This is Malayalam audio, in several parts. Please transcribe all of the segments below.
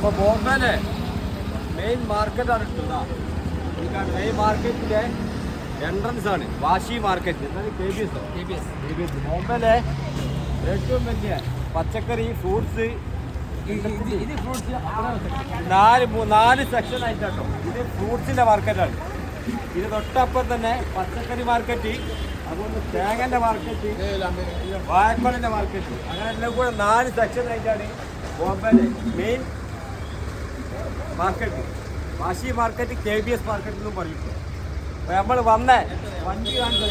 അപ്പോൾ ബോംബെയിലെ മെയിൻ മാർക്കറ്റാണ് ഇട്ടത് മെയിൻ മാർക്കറ്റിന്റെ എൻട്രൻസ് ആണ് Vashi market K B S K B S K B S ബോംബെയിലെ ഏറ്റവും വലിയ പച്ചക്കറി ഫ്രൂട്ട്സ് ഇത് ഫ്രൂട്ട്സ് നാല് നാല് സെക്ഷൻ ആയിട്ടാട്ടോ. ഇത് ഫ്രൂട്ട്സിന്റെ മാർക്കറ്റാണ് ഇത് തൊട്ടപ്പം തന്നെ പച്ചക്കറി മാർക്കറ്റ് അതുകൊണ്ട് തേങ്ങന്റെ മാർക്കറ്റ് വാഴക്കോളിന്റെ മാർക്കറ്റ് അങ്ങനെ എല്ലാം കൂടെ നാല് സെക്ഷൻ ആയിട്ടാണ് ബോംബെയിലെ main market Vashi market K B S market എന്നും പറയും. അപ്പൊ നമ്മൾ വന്ന വണ്ടി കാണിച്ചു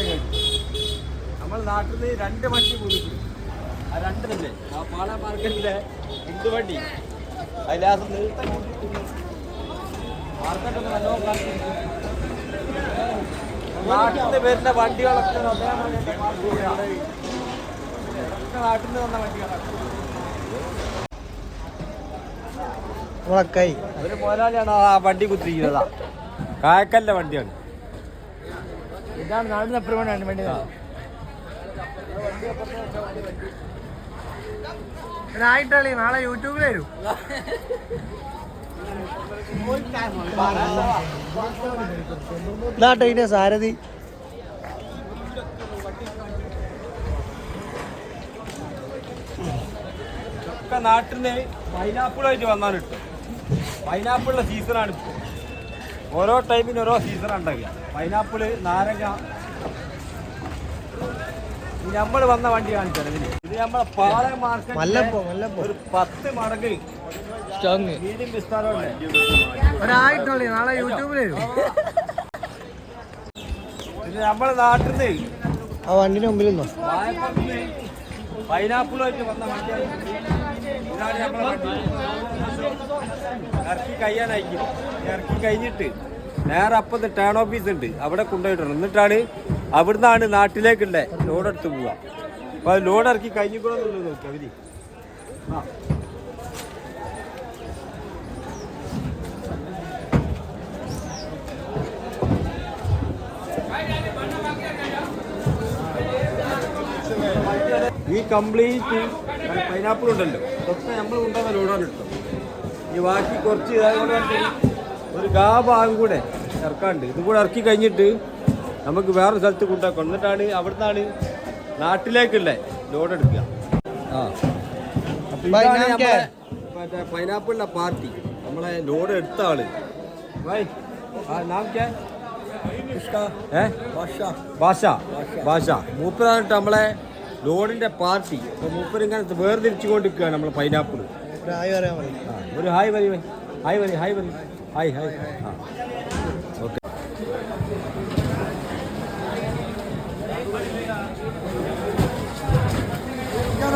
നമ്മൾ നാട്ടിൽ നിന്ന് രണ്ട് വണ്ടി പോയിട്ട് ആ രണ്ടല്ലേ ആ പാള മാർക്കറ്റിലെ എന്ത് വണ്ടി. അതിലാസം മാർക്കറ്റൊക്കെ നല്ലോണം കാണിച്ചു നാട്ടിൽ നിന്ന് വരുന്ന വണ്ടികളൊക്കെ നാട്ടിൽ നിന്ന് വന്ന വണ്ടികളാണ്. മുളക്കായി ഒരു പോരാളിയാണ് ആ വണ്ടി കുത്തിരിക്കുന്നതാ. കായക്കല്ല വണ്ടിയാണ്. ഇതാണ് നാടിന് അപ്പുറമാണ് വണ്ടി. ആയിട്ടളി നാളെ യൂട്യൂബിൽ വരും. ഇതാട്ടെ സാരഥി. ഒക്കെ നാട്ടിൽ നിന്ന് പൈനാപ്പിളായിട്ട് വന്നാണ് ഇട്ടു പൈനാപ്പിളിന്റെ സീസണാണ് ഇപ്പോൾ ഓരോ ടൈമിന് ഓരോ സീസൺ ഉണ്ടാക്കുക പൈനാപ്പിൾ നാരങ്ങ. നമ്മൾ വന്ന വണ്ടി കാണിച്ചാൽ ഇതിന് ഇത് നമ്മളെ പാല മാർക്കറ്റ് ഒരു പത്ത് മടങ്ങ് മീഡിയം വിസ്താരമുണ്ട് ഒരായിട്ടളി നാളെ യൂട്യൂബിൽ ഇത് നമ്മളെ നാട്ടിൽ നിന്ന് ആ വണ്ടിന് മുമ്പിൽ നിന്നോ പൈനാപ്പിളായിട്ട് പൈനാപ്പിളുമായിട്ട് വന്ന വണ്ടിയാണ്. ഇതാണ് നമ്മളെ വണ്ടി. ഇറക്കി കഴിയാനായിരിക്കും ഇറക്കി കഴിഞ്ഞിട്ട് നേരെ അപ്പം ടേൺ ഓഫീസ് ഉണ്ട്. അവിടെ കൊണ്ടുപോയിട്ടുണ്ട്. എന്നിട്ടാണ് അവിടുന്നാണ് നാട്ടിലേക്കുള്ള ലോഡ് എടുത്ത് പോവുക. അപ്പൊ അത് ലോഡ് ഇറക്കി കഴിഞ്ഞിക്കണമെന്നുള്ളത് നോക്കി അവർ. ആ. ഈ കംപ്ലീറ്റ് പൈനാപ്പിൾ ഉണ്ടല്ലോ. അതൊക്കെ നമ്മൾ കൊണ്ടുവന്ന ലോഡാണ് കേട്ടോ ഈ ബാക്കി കുറച്ച് ഇതായതുകൊണ്ട് ഒരു ഗാ ഭാഗം കൂടെ ഇറക്കാണ്ട്. ഇതും കൂടെ ഇറക്കി കഴിഞ്ഞിട്ട് നമുക്ക് വേറെ സ്ഥലത്ത് കൊണ്ടാക്കും എന്നിട്ടാണ് അവിടുന്നാണ് നാട്ടിലേക്കുള്ള ലോഡ് എടുക്കുക. ആ. അപ്പൊ ഇതാണ് മറ്റേ പൈനാപ്പിളിന്റെ പാർട്ടി നമ്മളെ ലോഡ് എടുത്ത ആൾ. ഭായ് ആ നാം ക്യാ ഏ? ഭാഷ. ഭാഷ. മൂപ്പരായിട്ട് നമ്മളെ ലോഡിന്റെ പാർട്ടി. ഇപ്പൊ മൂപ്പരിങ്ങനെ വേർതിരിച്ചുകൊണ്ടിരിക്കുകയാണ് നമ്മൾ പൈനാപ്പിൾ ഒരു ഹായ് വരി ഹായ് വരി ഹായ് വരി ഹായ് ഹായ് ആ. ഓക്കെ. ഞാൻ